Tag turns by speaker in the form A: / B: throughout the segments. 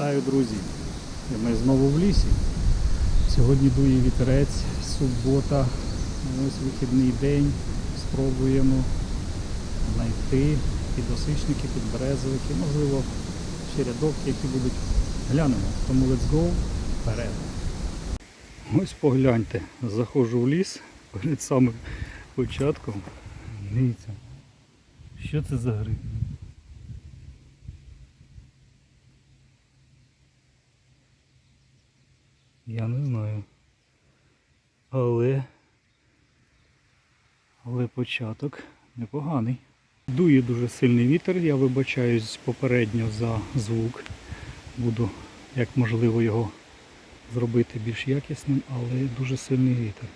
A: Вітаю, друзі! Ми знову в лісі. Сьогодні дує вітерець, субота, ось вихідний день. Спробуємо знайти підосичники, підберезовики, можливо, ще рядовки, які будуть. Глянемо. Тому let's go вперед. Ось погляньте, заходжу в ліс перед самим початком. Дивіться, що це за гриб? Я не знаю. Але. Але початок непоганий. Дує дуже сильний вітер, я вибачаюсь попередньо за звук. Буду як можливо його зробити більш якісним, але дуже сильний вітер.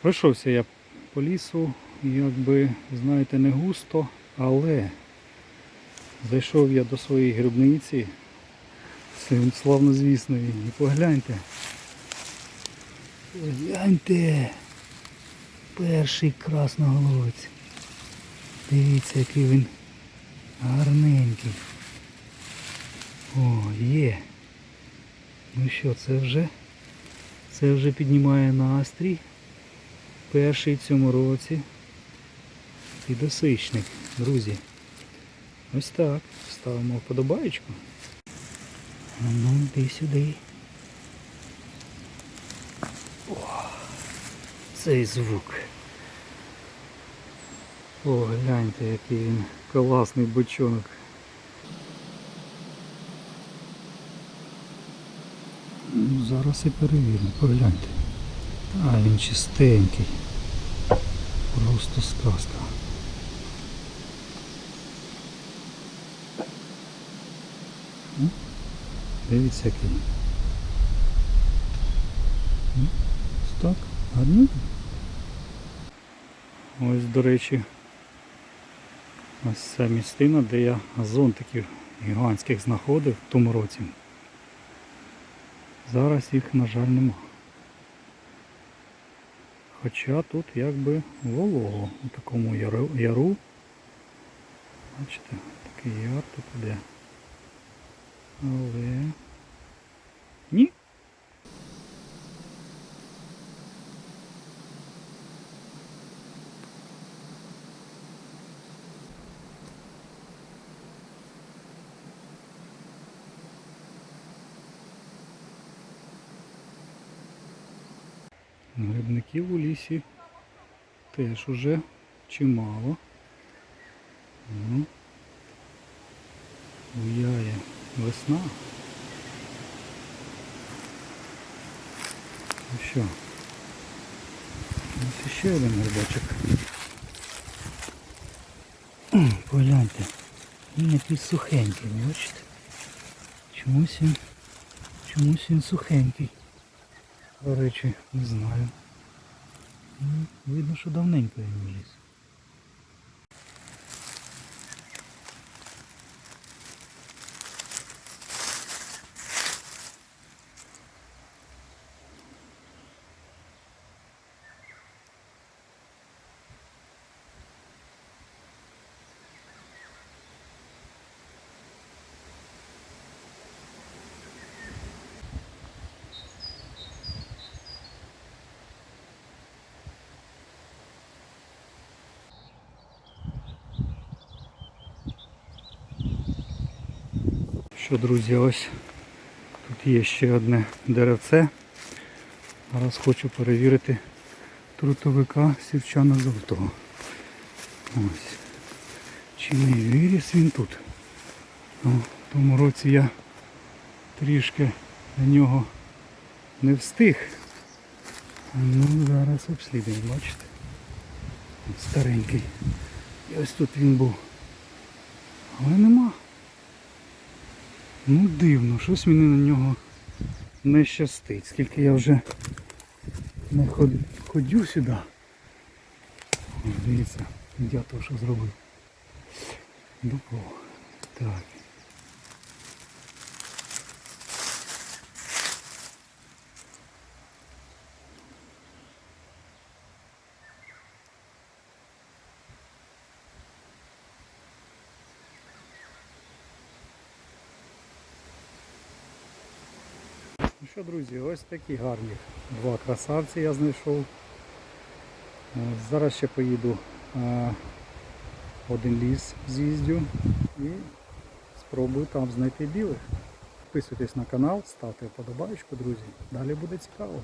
A: Пройшовся я по лісу, якби, знаєте, не густо, але зайшов я до своєї грибниці, своїм славнозвісної, і погляньте. Погляньте. Перший красноголовець. Дивіться, який він гарненький. О, є. Ну що, це вже це вже піднімає настрій. Перший в цьому році. Підосичник, друзі. Ось так. Ставимо вподобаєчку. А ну, йди сюди. О, цей звук. О, гляньте, який він класний бочонок. Ну, зараз і перевіримо, погляньте. А він чистенький. Просто сказка. М? Дивіться який. Ось так, гарненько. Ось, до речі, ось ця містина, де я зонтиків гігантських знаходив в тому році. Зараз їх, на жаль, нема. Хоча тут якби волого у такому яру. Бачите, такий яр тут іде. Але... Ні. Грибників у лісі теж уже чимало. Ну, Буяє весна. Ну що? Ось ще один грибочок. Погляньте. Він якийсь сухенький, бачите? Чомусь він, чомусь він сухенький. До речі, не знаю. Ну, Видно, що давненько він ліз. Що, друзі, ось тут є ще одне деревце. Зараз хочу перевірити трутовика сівчана жовтого. Ось. Чи не виріс він тут? Ну, в тому році я трішки на нього не встиг. Ну, зараз обслідуємо, бачите? Старенький. І ось тут він був. Але нема. Ну дивно, щось мені на нього не щастить. Скільки я вже не ход- ходю сюди. Дивіться, я то що зробив. Дупло. Так. Що, друзі, ось такі гарні два красавці я знайшов. Е, Зараз ще поїду е, один ліс з'їздю і спробую там знайти білих. Підписуйтесь на канал, ставте вподобайку, друзі. Далі буде цікаво.